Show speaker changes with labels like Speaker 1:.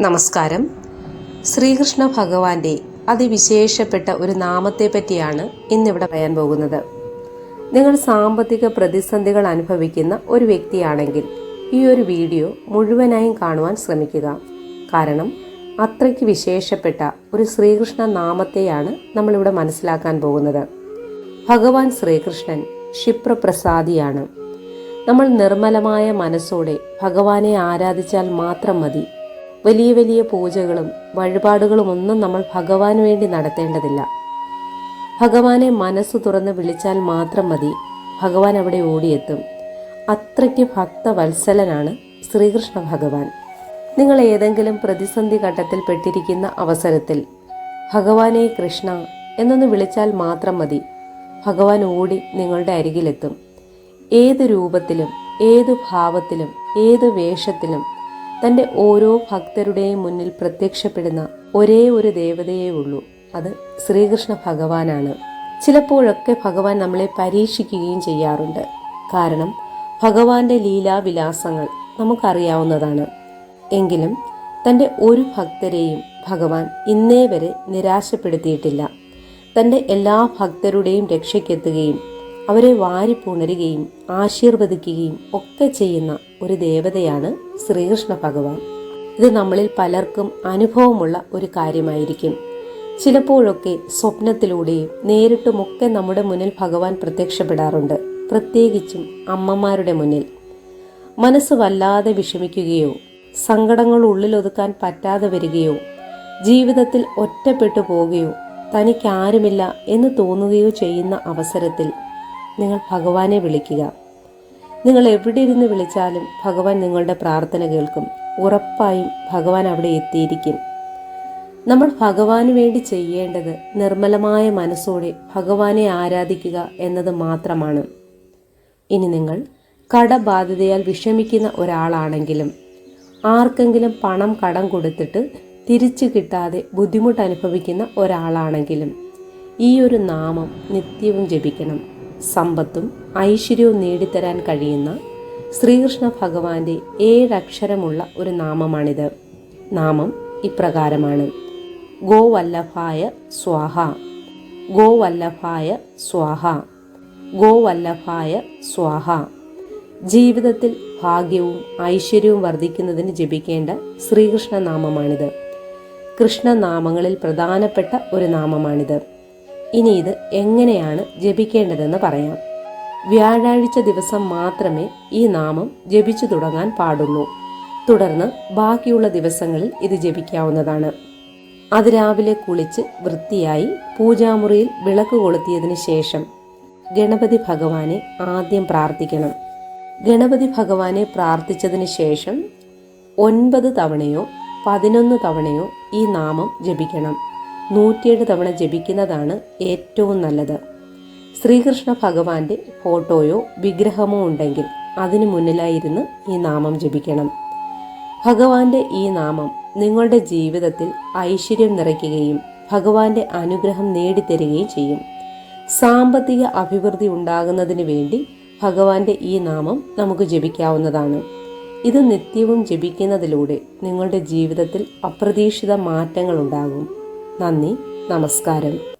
Speaker 1: നമസ്കാരം. ശ്രീകൃഷ്ണ ഭഗവാന്റെ അതിവിശേഷപ്പെട്ട ഒരു നാമത്തെ പറ്റിയാണ് ഇന്നിവിടെ പറയാൻ പോകുന്നത്. നിങ്ങൾ സാമ്പത്തിക പ്രതിസന്ധികൾ അനുഭവിക്കുന്ന ഒരു വ്യക്തിയാണെങ്കിൽ ഈ ഒരു വീഡിയോ മുഴുവനായും കാണുവാൻ ശ്രമിക്കുക. കാരണം അത്രയ്ക്ക് വിശേഷപ്പെട്ട ഒരു ശ്രീകൃഷ്ണ നാമത്തെയാണ് നമ്മളിവിടെ മനസ്സിലാക്കാൻ പോകുന്നത്. ഭഗവാൻ ശ്രീകൃഷ്ണൻ ക്ഷിപ്രപ്രസാദിയാണ്. നമ്മൾ നിർമ്മലമായ മനസ്സോടെ ഭഗവാനെ ആരാധിച്ചാൽ മാത്രം മതി വലിയ വലിയ പൂജകളും വഴിപാടുകളും ഒന്നും നമ്മൾ ഭഗവാന് വേണ്ടി നടത്തേണ്ടതില്ല. ഭഗവാനെ മനസ്സ് തുറന്ന് വിളിച്ചാൽ മാത്രം മതി. ഭഗവാൻ അവിടെ ഓടിയെത്തും. അത്രയ്ക്ക് ഭക്തവത്സലനാണ് ശ്രീകൃഷ്ണ ഭഗവാൻ. നിങ്ങൾ ഏതെങ്കിലും പ്രതിസന്ധി ഘട്ടത്തിൽ പെട്ടിരിക്കുന്ന അവസരത്തിൽ ഭഗവാനെ കൃഷ്ണ എന്നൊന്ന് വിളിച്ചാൽ മാത്രം മതി. ഭഗവാൻ ഓടി നിങ്ങളുടെ അരികിലെത്തും. ഏത് രൂപത്തിലും ഏത് ഭാവത്തിലും ഏത് വേഷത്തിലും തന്റെ ഓരോ ഭക്തരുടെയും മുന്നിൽ പ്രത്യക്ഷപ്പെടുന്ന ഒരേ ഒരു ദേവതയേ ഉള്ളൂ. അത് ശ്രീകൃഷ്ണ ഭഗവാനാണ്. ചിലപ്പോഴൊക്കെ ഭഗവാൻ നമ്മളെ പരീക്ഷിക്കുകയും ചെയ്യാറുണ്ട്. കാരണം ഭഗവാന്റെ ലീലാവിലാസങ്ങൾ നമുക്കറിയാവുന്നതാണ്. എങ്കിലും തന്റെ ഒരു ഭക്തരെയും ഭഗവാൻ ഇന്നേ വരെ നിരാശപ്പെടുത്തിയിട്ടില്ല. തന്റെ എല്ലാ ഭക്തരുടെയും രക്ഷയ്ക്കെത്തുകയും അവരെ വാരിപ്പുണരുകയും ആശീർവദിക്കുകയും ഒക്കെ ചെയ്യുന്ന ഒരു ദേവതയാണ് ശ്രീകൃഷ്ണ ഭഗവാൻ. ഇത് നമ്മളിൽ പലർക്കും അനുഭവമുള്ള ഒരു കാര്യമായിരിക്കും. ചിലപ്പോഴൊക്കെ സ്വപ്നത്തിലൂടെയും നേരിട്ടുമൊക്കെ നമ്മുടെ മുന്നിൽ ഭഗവാൻ പ്രത്യക്ഷപ്പെടാറുണ്ട് പ്രത്യേകിച്ചും അമ്മമാരുടെ മുന്നിൽ. മനസ്സ് വല്ലാതെ വിഷമിക്കുകയോ സങ്കടങ്ങൾ ഉള്ളിലൊതുക്കാൻ പറ്റാതെ വരികയോ ജീവിതത്തിൽ ഒറ്റപ്പെട്ടു പോവുകയോ തനിക്കാരുമില്ല എന്ന് തോന്നുകയോ ചെയ്യുന്ന അവസരത്തിൽ നിങ്ങൾ ഭഗവാനെ വിളിക്കുക. നിങ്ങൾ എവിടെ ഇരുന്ന് വിളിച്ചാലും ഭഗവാൻ നിങ്ങളുടെ പ്രാർത്ഥന കേൾക്കും. ഉറപ്പായും ഭഗവാൻ അവിടെ എത്തിയിരിക്കും. നമ്മൾ ഭഗവാന് വേണ്ടി ചെയ്യേണ്ടത് നിർമ്മലമായ മനസ്സോടെ ഭഗവാനെ ആരാധിക്കുക എന്നത് മാത്രമാണ്. ഇനി നിങ്ങൾ കടബാധിതയാൽ വിഷമിക്കുന്ന ഒരാളാണെങ്കിലും ആർക്കെങ്കിലും പണം കടം കൊടുത്തിട്ട് തിരിച്ചു കിട്ടാതെ ബുദ്ധിമുട്ട് അനുഭവിക്കുന്ന ഒരാളാണെങ്കിലും ഈ ഒരു നാമം നിത്യവും ജപിക്കണം. സമ്പത്തും ഐശ്വര്യവും നേടിത്തരാൻ കഴിയുന്ന ശ്രീകൃഷ്ണ ഭഗവാന്റെ ഏഴക്ഷരമുള്ള ഒരു നാമമാണിത്. നാമം ഇപ്രകാരമാണ്. ഗോവല്ലഭായ സ്വാഹ. ഗോവല്ലഭായ സ്വാഹ. ഗോവല്ലഭായ സ്വാഹ. ജീവിതത്തിൽ ഭാഗ്യവും ഐശ്വര്യവും വർദ്ധിക്കുന്നതിന് ജപിക്കേണ്ട ശ്രീകൃഷ്ണ നാമമാണിത് കൃഷ്ണനാമങ്ങളിൽ പ്രധാനപ്പെട്ട ഒരു നാമമാണിത്. ഇനി ഇത് എങ്ങനെയാണ് ജപിക്കേണ്ടതെന്ന് പറയാം. വ്യാഴാഴ്ച ദിവസം മാത്രമേ ഈ നാമം ജപിച്ചു തുടങ്ങാൻ പാടുള്ളൂ. തുടർന്ന് ബാക്കിയുള്ള ദിവസങ്ങളിൽ ഇത് ജപിക്കാവുന്നതാണ്. അതിരാവിലെ കുളിച്ച് വൃത്തിയായി പൂജാമുറിയിൽ വിളക്ക് കൊളുത്തിയതിനു ശേഷം ഗണപതി ഭഗവാനെ ആദ്യം പ്രാർത്ഥിക്കണം. ഗണപതി ഭഗവാനെ പ്രാർത്ഥിച്ചതിന് ശേഷം ഒൻപത് തവണയോ പതിനൊന്ന് തവണയോ ഈ നാമം ജപിക്കണം. നൂറ്റിയേഴ് തവണ ജപിക്കുന്നതാണ് ഏറ്റവും നല്ലത്. ശ്രീകൃഷ്ണ ഭഗവാന്റെ ഫോട്ടോയോ വിഗ്രഹമോ ഉണ്ടെങ്കിൽ അതിനു മുന്നിലായിരുന്ന് ഈ നാമം ജപിക്കണം. ഭഗവാന്റെ ഈ നാമം നിങ്ങളുടെ ജീവിതത്തിൽ ഐശ്വര്യം നിറയ്ക്കുകയും ഭഗവാന്റെ അനുഗ്രഹം നേടിത്തരികയും ചെയ്യും. സാമ്പത്തിക അഭിവൃദ്ധി ഉണ്ടാകുന്നതിന് വേണ്ടി ഭഗവാന്റെ ഈ നാമം നമുക്ക് ജപിക്കാവുന്നതാണ്. ഇത് നിത്യവും ജപിക്കുന്നതിലൂടെ നിങ്ങളുടെ ജീവിതത്തിൽ അപ്രതീക്ഷിത മാറ്റങ്ങൾ ഉണ്ടാകും നന്ദി നമസ്കാരം.